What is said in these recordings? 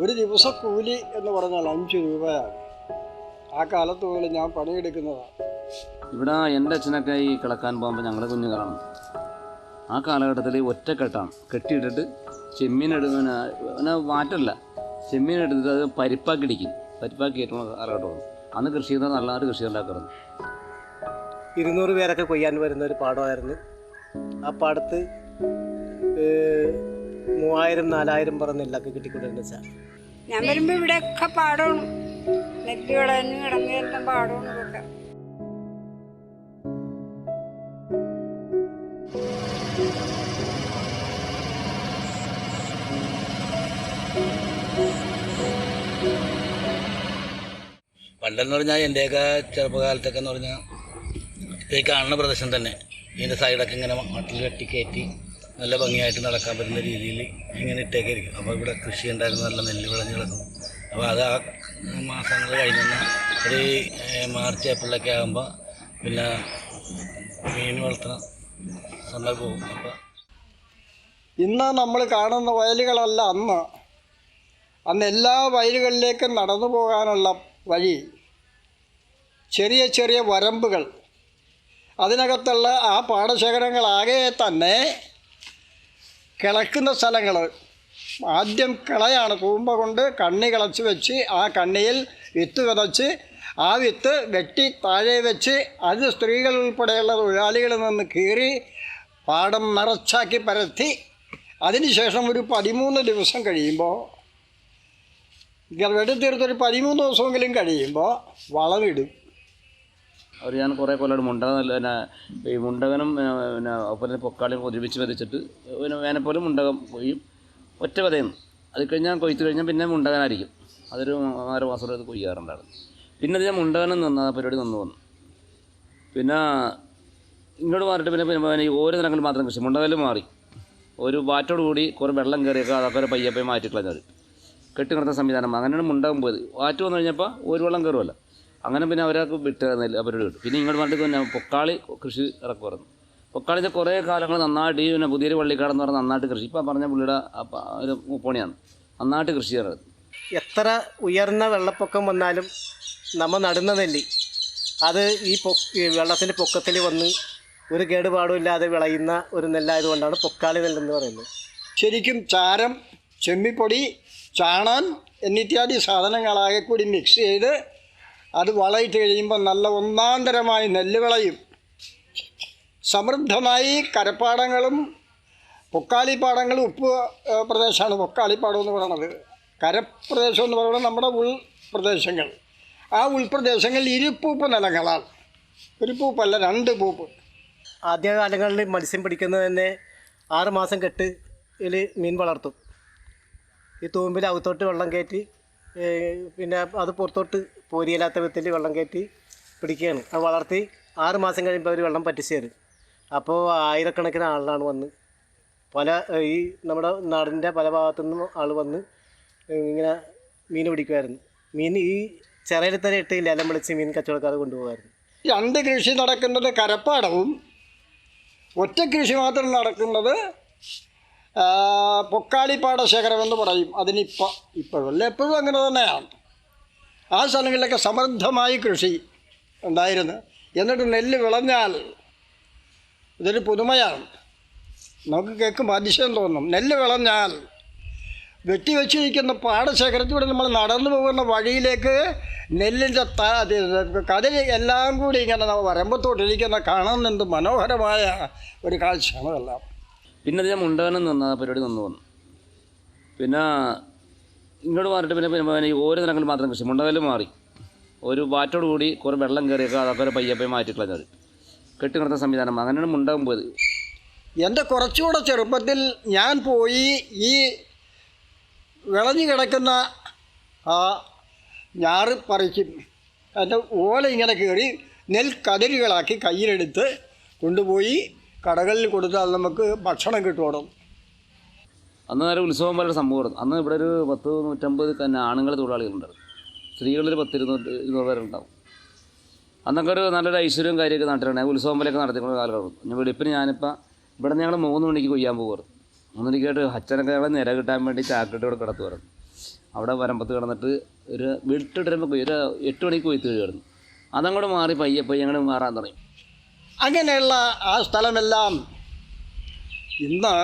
ഒരു ദിവസ കൂലി എന്ന് പറഞ്ഞാൽ അഞ്ച് രൂപയാണ്. ആ കാലത്ത് പോലും ഞാൻ പണിയെടുക്കുന്നതാണ് ഇവിടെ എന്റെ അച്ഛനൊക്കെ ഈ കിളക്കാൻ പോകുമ്പോൾ ഞങ്ങൾ കുഞ്ഞുങ്ങളാണ് ആ കാലഘട്ടത്തിൽ ഒറ്റക്കെട്ടാണ്. കെട്ടിയിട്ടിട്ട് ചെമ്മീൻ എടുക്കുന്ന പിന്നെ മാറ്റമല്ല ചെമ്മീൻ എടുത്തിട്ട് അത് പരിപ്പാക്കി ഇടിക്കും. പരിപ്പാക്കി ഏറ്റവും കാലഘട്ടമാണ് അന്ന് കൃഷി ചെയ്താൽ നല്ലൊരു കൃഷി ഉണ്ടാക്കാറുണ്ട്. ഇരുന്നൂറ് പേരൊക്കെ കൊയ്യാൻ വരുന്ന ഒരു പാടമായിരുന്നു. ആ പാടത്ത് മൂവായിരം നാലായിരം പറ നെല്ലൊക്കെ കിട്ടിക്കൊണ്ടിരുന്ന സാർ? ഞാൻ വരുമ്പോ ഇവിടെ ഒക്കെ നെല്ല് കിടന്ന് കിടന്നെല്ലാം പാടമാണ് ഇതൊക്കെ. പണ്ടെന്ന് പറഞ്ഞാൽ എന്റെയൊക്കെ ചെറുപ്പകാലത്തൊക്കെ എന്ന് പറഞ്ഞാൽ ഈ കാണുന്ന പ്രദേശം തന്നെ. ഇതിന്റെ സൈഡൊക്കെ ഇങ്ങനെ മട്ടിൽ കെട്ടി കയറ്റി നല്ല ഭംഗിയായിട്ട് നടക്കാൻ പറ്റുന്ന രീതിയിൽ ഇങ്ങനെ ഇട്ടേക്കായിരിക്കും അപ്പോൾ ഇവിടെ കൃഷി ഉണ്ടായിരുന്ന നല്ല നെല്ല് വിളഞ്ഞ് കിടക്കും അപ്പോൾ അത് ആ മാസങ്ങൾ കഴിഞ്ഞാൽ ഒരു മാർച്ച് ഏപ്രിലൊക്കെ ആകുമ്പോൾ പിന്നെ മീൻ വളർത്തുന്ന സമയം പോകും. അപ്പോൾ ഇന്ന് നമ്മൾ കാണുന്ന വയലുകളല്ല അന്ന്. അന്ന് എല്ലാ വയലുകളിലേക്കും നടന്നു പോകാനുള്ള വഴി ചെറിയ ചെറിയ വരമ്പുകൾ. അതിനകത്തുള്ള ആ പാടശേഖരങ്ങളാകെ തന്നെ കിളക്കുന്ന സ്ഥലങ്ങൾ. ആദ്യം കിളയാണ് തൂമ്പ കൊണ്ട് കണ്ണി കിളച്ച് വെച്ച് ആ കണ്ണിയിൽ വിത്ത് വിതച്ച് ആ വിത്ത് വെട്ടി താഴെ വെച്ച് അത് സ്ത്രീകൾ ഉൾപ്പെടെയുള്ള തൊഴിലാളികളിൽ നിന്ന് കീറി പാടം നിറച്ചാക്കി പരത്തി. അതിനുശേഷം ഒരു പതിമൂന്ന് ദിവസം കഴിയുമ്പോൾ വെട്ടിത്തീർത്തൊരു പതിമൂന്ന് ദിവസമെങ്കിലും കഴിയുമ്പോൾ വളമിടും. അവർ ഞാൻ കുറേ കൊല്ലം മുണ്ടകൻ പിന്നെ ഈ മുണ്ടകനും പിന്നെ അതുപോലെ പൊക്കാളിയും ഒരുമിച്ച് വിതച്ചിട്ട് പിന്നെ വേനപ്പോലും മുണ്ടകം കൊയ്യും. ഒറ്റ വിതയും അത് കഴിഞ്ഞാൽ കൊയ്ത്ത് കഴിഞ്ഞാൽ പിന്നെ മുണ്ടകനായിരിക്കും. അതൊരു ആറ് മാസം അത് കൊയ്യാറുണ്ടായിരുന്നു. പിന്നെ അത് ഞാൻ മുണ്ടകനം നിന്ന് ആ പരിപാടി നിന്ന് വന്നു. പിന്നെ ഇങ്ങോട്ട് മാറിയിട്ട് പിന്നെ പിന്നെ ഓരോ നിലങ്ങളിൽ മാത്രം കൃഷി. മുണ്ടകൽ മാറി. ഒരു വാറ്റോട് കൂടി കുറേ വെള്ളം കയറിയൊക്കെ അതൊക്കെ ഒരു പയ്യപ്പയും മാറ്റിക്കളഞ്ഞവർ മാറ്റി കളഞ്ഞവർ കെട്ടി നിർത്തുന്ന സംവിധാനം. അങ്ങനെയാണ് മുണ്ടകം പോയത്. വാറ്റ് വന്നു കഴിഞ്ഞപ്പോൾ ഒരു വെള്ളം കയറുമല്ലോ അങ്ങനെ പിന്നെ അവരൊക്കെ വിട്ട് നെല്ല് അവരോട് വിട്ടു പിന്നെ ഇങ്ങോട്ട് വന്നിട്ട് പിന്നെ പൊക്കാളി കൃഷി ഇറക്കി പറഞ്ഞു പൊക്കാളിന്റെ കുറേ കാലങ്ങൾ നന്നായിട്ട് ഈ പിന്നെ പുതിയൊരു പള്ളിക്കാടെന്ന് പറഞ്ഞാൽ നന്നായിട്ട് കൃഷി. ഇപ്പം പറഞ്ഞ പുള്ളിയുടെ ഒരു മുപ്പണിയാണ് നന്നായിട്ട് കൃഷി ഇറങ്ങുന്നത് എത്ര ഉയർന്ന വെള്ളപ്പൊക്കം വന്നാലും നമ്മൾ നടുന്ന നെല്ലി അത് ഈ പൊ വെള്ളത്തിന്റെ പൊക്കത്തിൽ വന്ന് ഒരു കേടുപാടുമില്ലാതെ വിളയുന്ന ഒരു നെല്ലായതുകൊണ്ടാണ് പൊക്കാളി നെല്ലെന്ന് പറയുന്നത്. ശരിക്കും ചാരം ചെമ്മിപ്പൊടി ചാണാൻ എന്നിത്യാദി സാധനങ്ങളാകെ കൂടി മിക്സ് ചെയ്ത് അത് വളയിട്ട് കഴിയുമ്പോൾ നല്ല ഒന്നാന്തരമായി നെല്ല് വിളയും. സമൃദ്ധമായി കരപ്പാടങ്ങളും പൊക്കാളിപ്പാടങ്ങളും ഉപ്പ് പ്രദേശമാണ്. പൊക്കാളിപ്പാടം എന്ന് പറയുന്നത് കരപ്രദേശം എന്ന് പറയുന്നത് നമ്മുടെ ഉൾ പ്രദേശങ്ങൾ ആ ഉൾപ്രദേശങ്ങളിൽ ഇരുപ്പൂപ്പ് നിലങ്ങളാണ്. ഒരു പൂപ്പല്ല രണ്ട് പൂപ്പ് ആദ്യകാലങ്ങളിൽ മത്സ്യം പിടിക്കുന്നത് തന്നെ ആറ് മാസം കെട്ട് ഇതിൽ മീൻ വളർത്തും. ഈ തൂമ്പിൽ അകത്തോട്ട് വെള്ളം കയറ്റി പിന്നെ അത് പുറത്തോട്ട് പോരിയില്ലാത്ത വിധത്തിൽ വെള്ളം കയറ്റി പിടിക്കുകയാണ്. അത് വളർത്തി ആറ് മാസം കഴിയുമ്പോൾ അവർ വെള്ളം പറ്റിച്ച് തരും അപ്പോൾ ആയിരക്കണക്കിന് ആളാണ് വന്ന് പല ഈ നമ്മുടെ നാടിന്റെ പല ഭാഗത്തു നിന്നും ആൾ വന്ന് ഇങ്ങനെ മീൻ പിടിക്കുമായിരുന്നു മീൻ ഈ ചിറയിൽ തന്നെ ഇട്ട് ലേലം വിളിച്ച് മീൻ കച്ചവടക്കാർ കൊണ്ടുപോകുമായിരുന്നു രണ്ട് കൃഷി നടക്കുന്നത് കരപ്പാടവും ഒറ്റ കൃഷി മാത്രം നടക്കുന്നത് ശേഖരം എന്ന് പറയും. അതിനിപ്പോൾ ഇപ്പോഴല്ല എപ്പോഴും അങ്ങനെ തന്നെയാണ്. ആ സ്ഥലങ്ങളിലൊക്കെ സമൃദ്ധമായി കൃഷി ഉണ്ടായിരുന്നു. എന്നിട്ട് നെല്ല് വിളഞ്ഞാൽ ഇതൊരു പുതുമയാണ്. നമുക്ക് കേൾക്കുമ്പോൾ അതിശയം തോന്നും. നെല്ല് വിളഞ്ഞാൽ വെട്ടിവെച്ചിരിക്കുന്ന പാടശേഖരത്തിലൂടെ നമ്മൾ നടന്നു പോകുന്ന വഴിയിലേക്ക് നെല്ലിന്റെ ത കതിര് എല്ലാം കൂടി ഇങ്ങനെ നമ്മൾ വരമ്പത്തോട്ടിരിക്കുന്ന കാണാൻ മനോഹരമായ ഒരു കാഴ്ചയാണ് എല്ലാം പിന്നെ അത് ഞാൻ മുണ്ടകനം നിന്ന് ആ പരിപാടി നിന്ന് വന്നു. പിന്നെ ഇങ്ങോട്ട് മാറിയിട്ട് പിന്നെ പിന്നെ ഓരോ നിറങ്ങൾ മാത്രം കൃഷി. മുണ്ടകൽ മാറി. ഒരു വാറ്റോട് കൂടി കുറേ വെള്ളം കയറിയൊക്കെ അതൊക്കെ ഒരു പയ്യപ്പയെ പയ്യെ മാറ്റി കളഞ്ഞവർ കെട്ടി നിർത്തുന്ന സംവിധാനം. അങ്ങനെയാണ് മുണ്ടകം പോയത്. എന്റെ കുറച്ചുകൂടെ ചെറുപ്പത്തിൽ ഞാൻ പോയി ഈ വിളഞ്ഞു കിടക്കുന്ന ആ ഞാറ് പറിക്കും. എന്റെ ഓല ഇങ്ങനെ കയറി നെൽക്കതിരുകളാക്കി കയ്യിലെടുത്ത് കൊണ്ടുപോയി കടകളിൽ കൊടുത്താൽ നമുക്ക് ഭക്ഷണം കിട്ടുമോടും അന്ന് നേരെ ഉത്സവം പോലെ സംഭവം അന്ന് ഇവിടെ ഒരു പത്ത് നൂറ്റമ്പത് തന്നെ ആണുങ്ങൾ തൊഴിലാളികളുണ്ടായിരുന്നു സ്ത്രീകളൊരു പത്ത് ഇരുന്നൂറ് ഇരുന്നൂറ് പേരുണ്ടാവും. അന്നൊക്കെ ഒരു നല്ലൊരു ഐശ്വര്യവും കാര്യമൊക്കെ നാട്ടിലുണ്ട്. ഉത്സവം പോലെയൊക്കെ നടത്തിക്കുന്ന കാലഘട്ടം. ഞാൻ വെളുപ്പിന് ഞാനിപ്പോൾ ഇവിടെ ഞങ്ങൾ മൂന്ന് മണിക്ക് കൊയ്യാൻ പോകുമായിരുന്നു മണിക്കായിട്ട് അച്ഛനൊക്കെ ഞങ്ങളെ നിര കിട്ടാൻ വേണ്ടി ചാക്കിട്ട് ഇവിടെ കിടത്തുമായിരുന്നു അവിടെ വരമ്പത്ത് കിടന്നിട്ട് ഒരു വീട്ടിട്ട് വരുമ്പോൾ ഒരു എട്ട് മണിക്ക് കൊയ്ത്ത് കിടന്നു അതങ്ങോട്ട് മാറി പയ്യെ പയ്യെ അങ്ങോട്ട് മാറാൻ തുടങ്ങി. അങ്ങനെയുള്ള ആ സ്ഥലമെല്ലാം ഇന്ന്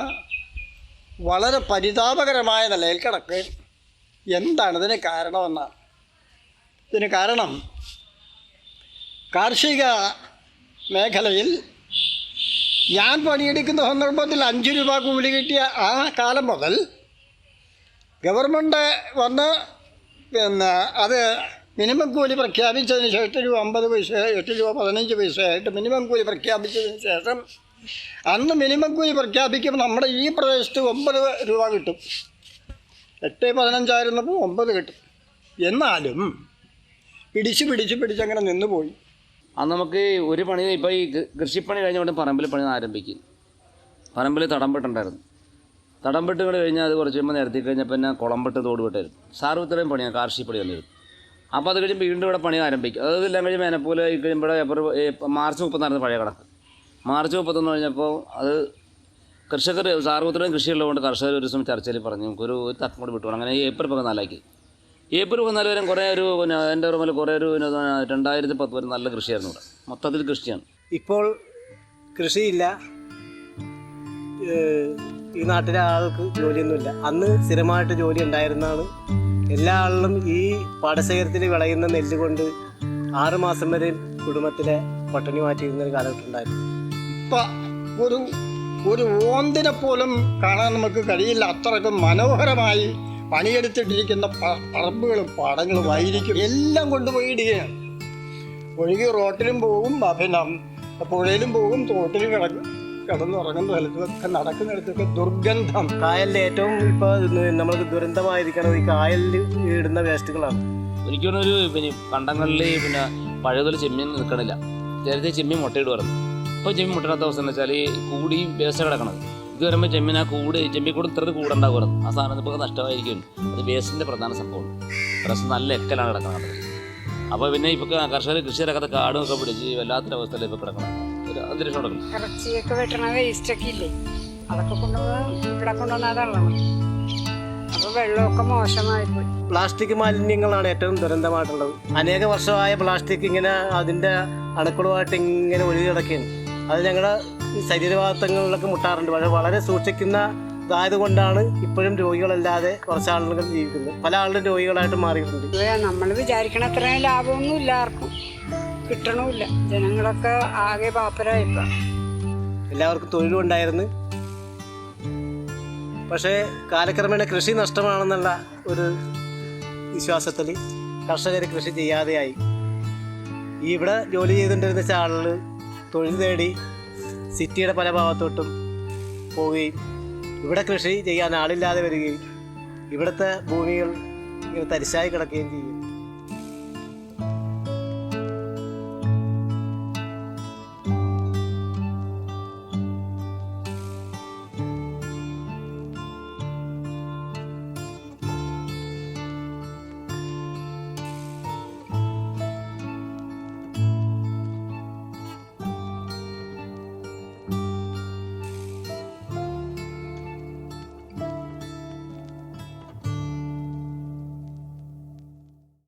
വളരെ പരിതാപകരമായ നിലയിൽ കിടക്ക് എന്താണ് ഇതിന് കാരണമെന്നാണ് ഇതിന് കാരണം കാർഷിക മേഖലയിൽ ഞാൻ പണിയെടുക്കുന്ന സന്ദർഭത്തിൽ അഞ്ച് രൂപ കൂലി കിട്ടിയ ആ കാലം മുതൽ ഗവൺമെന്റ് വന്ന് പിന്നെ അത് മിനിമം കൂലി പ്രഖ്യാപിച്ചതിന് ശേഷം എട്ട് രൂപ അമ്പത് പൈസ എട്ട് രൂപ പതിനഞ്ച് പൈസയായിട്ട് മിനിമം കൂലി പ്രഖ്യാപിച്ചതിന് ശേഷം അന്ന് മിനിമം കൂലി പ്രഖ്യാപിക്കുമ്പോൾ നമ്മുടെ ഈ പ്രദേശത്ത് ഒമ്പത് രൂപ കിട്ടും. എട്ട് പതിനഞ്ചായിരുന്നപ്പോൾ ഒമ്പത് കിട്ടും. എന്നാലും പിടിച്ച് പിടിച്ച് പിടിച്ചങ്ങനെ നിന്നുപോയി അന്ന് നമുക്ക് ഒരു പണി ഇപ്പോൾ ഈ കൃഷിപ്പണി കഴിഞ്ഞ കഴിഞ്ഞുകൊണ്ട് പറമ്പിൽ പണി ആരംഭിക്കും. പറമ്പിൽ തടംപെട്ടുണ്ടായിരുന്നു തടംപെട്ട് കഴിഞ്ഞാൽ അത് കുറച്ച് കഴിയുമ്പോൾ നിരത്തി കഴിഞ്ഞപ്പോൾ പിന്നെ കുളമ്പെട്ട് തോട് ഇത്രയും പണിയാണ് കാർഷിക പണി വന്നിരുന്നു അപ്പോൾ അത് കഴിയുമ്പോൾ വീണ്ടും ഇവിടെ പണി ആരംഭിക്കും. അത് എല്ലാം കഴിയുമ്പോൾ മേനപ്പൂല കഴിയുമ്പോൾ ഏപ്രിൽ മാർച്ച് മുപ്പത്തൊന്നായിരുന്നു പഴയ കണക്ക്. മാർച്ച് മുപ്പത്തൊന്ന് കഴിഞ്ഞപ്പോൾ അത് കർഷകർ സാർവത്രികം കൃഷിയുള്ളതുകൊണ്ട് കർഷകർ ഒരു ദിവസം ചർച്ചയിൽ പറഞ്ഞു നമുക്കൊരു ഒരു തക്കം കൂടി വിട്ടു അങ്ങനെ ഏപ്രിൽ പതിനാലാക്കി. ഏപ്രിൽ പതിനാല് വരെ കുറേ ഒരു പിന്നെ എന്റെ ഓർമ്മയിൽ കുറേ ഒരു രണ്ടായിരത്തി പത്ത് വരെ നല്ല കൃഷിയായിരുന്നു ഇവിടെ. മൊത്തത്തിൽ കൃഷിയാണ്. ഇപ്പോൾ കൃഷിയില്ല. ഈ നാട്ടിലെ ആൾക്ക് ജോലിയൊന്നുമില്ല. അന്ന് സ്ഥിരമായിട്ട് ജോലി ഉണ്ടായിരുന്നാണ് എല്ലാ ആളിലും ഈ പാടശേഖരത്തിൽ വിളയുന്ന നെല്ല് കൊണ്ട് ആറ് മാസം വരെ കുടുംബത്തിലെ പട്ടിണി മാറ്റിയിരുന്ന ഒരു കാലഘട്ടം ഉണ്ടായിരുന്നു. ഇപ്പം ഒരു ഒരു ഓന്തിനെ പോലും കാണാൻ നമുക്ക് കഴിയില്ല. അത്രയ്ക്കും മനോഹരമായി പണിയെടുത്തിട്ടിരിക്കുന്ന പറമ്പുകളും പാടങ്ങളും ആയിരിക്കും. എല്ലാം കൊണ്ടുപോയി ഇടുകയാണ് ഒഴുകി റോട്ടിലും പോകും അഭിനം പുഴയിലും പോകും തോട്ടിലും കിടക്കും. കിടന്നുറങ്ങുന്ന സ്ഥലത്തൊക്കെ നടക്കുന്നിടത്തൊക്കെ ദുർഗന്ധം. കായലിൽ ഏറ്റവും ഇപ്പൊ നമ്മൾ ദുരന്തമായിരിക്കണം ഈ കായലിൽ ഇടുന്ന വേസ്റ്റുകളാണ്. എനിക്ക് ഒരു പിന്നെ കണ്ടങ്ങളിൽ പിന്നെ പഴയതുപോലെ ചെമ്മീൻ നിൽക്കണില്ല നേരത്തെ ചെമ്മീൻ മുട്ടയിടുമായിരുന്നു. ഇപ്പോൾ ചെമ്മീൻ മുട്ടയിടാത്ത അവസ്ഥ എന്ന് വെച്ചാൽ ഈ കൂടി വേസ്റ്റ് കിടക്കണത്. ഇത് വരുമ്പോൾ ചെമ്മീൻ ആ കൂട് ചെമ്മീൻ കൂടെ ഇത്ര കൂടുണ്ടാകുമായിരുന്നു. ആ സാധനം ഇപ്പോൾ നഷ്ടമായിരിക്കും അത് വേസ്റ്റിന്റെ പ്രധാന സംഭവമാണ് പ്രശ്നം നല്ല എക്കലാണ് കിടക്കുന്നത് അപ്പോൾ പിന്നെ ഇപ്പോൾ കർഷകർ കൃഷി ഇറക്കാത്ത കാടും ഒക്കെ പിടിച്ച് വല്ലാത്തൊരവസ്ഥയിൽ ഇപ്പോൾ കിടക്കണം അന്തരീക്ഷം ഇറച്ചിയൊക്കെ വെട്ടണ വേസ്റ്റൊക്കെ ഇല്ലേ? അതൊക്കെ കൊണ്ടുവന്ന് ഇവിടെ കൊണ്ടുവന്നാൽ തള്ളണം അപ്പോൾ വെള്ളമൊക്കെ മോശമായിപ്പോയി. പ്ലാസ്റ്റിക് മാലിന്യങ്ങളാണ് ഏറ്റവും ദുരന്തമായിട്ടുള്ളത്. അനേക വർഷമായ പ്ലാസ്റ്റിക് ഇങ്ങനെ അതിന്റെ അണുക്കളുമായിട്ട് ഇങ്ങനെ ഒഴുകി കിടക്കുകയാണ് അത് ഞങ്ങളുടെ ശരീരഭാഗത്തങ്ങളിലൊക്കെ മുട്ടാറുണ്ട്. പക്ഷേ വളരെ സൂക്ഷിക്കുന്ന ഇതായത് കൊണ്ടാണ് ഇപ്പോഴും രോഗികളല്ലാതെ കുറച്ച് ആളുകൾ ജീവിക്കുന്നത്. പല ആളുകളും രോഗികളായിട്ട് മാറിയിട്ടുണ്ട്. നമ്മൾ വിചാരിക്കണ അത്രയും ലാഭമൊന്നും ഇല്ല ആർക്കും. കിട്ടണമില്ല. ജനങ്ങളൊക്കെ ആകെ പാപ്പരായിപ്പോ. എല്ലാവർക്കും തൊഴിലും ഉണ്ടായിരുന്നു പക്ഷേ കാലക്രമേണ കൃഷി നഷ്ടമാണെന്നുള്ള ഒരു വിശ്വാസത്തിൽ കർഷകർ കൃഷി ചെയ്യാതെയായി. ഇവിടെ ജോലി ചെയ്തുകൊണ്ടിരുന്ന ചാളുകൾ തൊഴിൽ തേടി സിറ്റിയുടെ പല ഭാഗത്തോട്ടും പോവുകയും ഇവിടെ കൃഷി ചെയ്യാൻ ആളില്ലാതെ വരികയും ഇവിടുത്തെ ഭൂമികൾ ഇങ്ങനെ തരിശായി കിടക്കുകയും ചെയ്യും.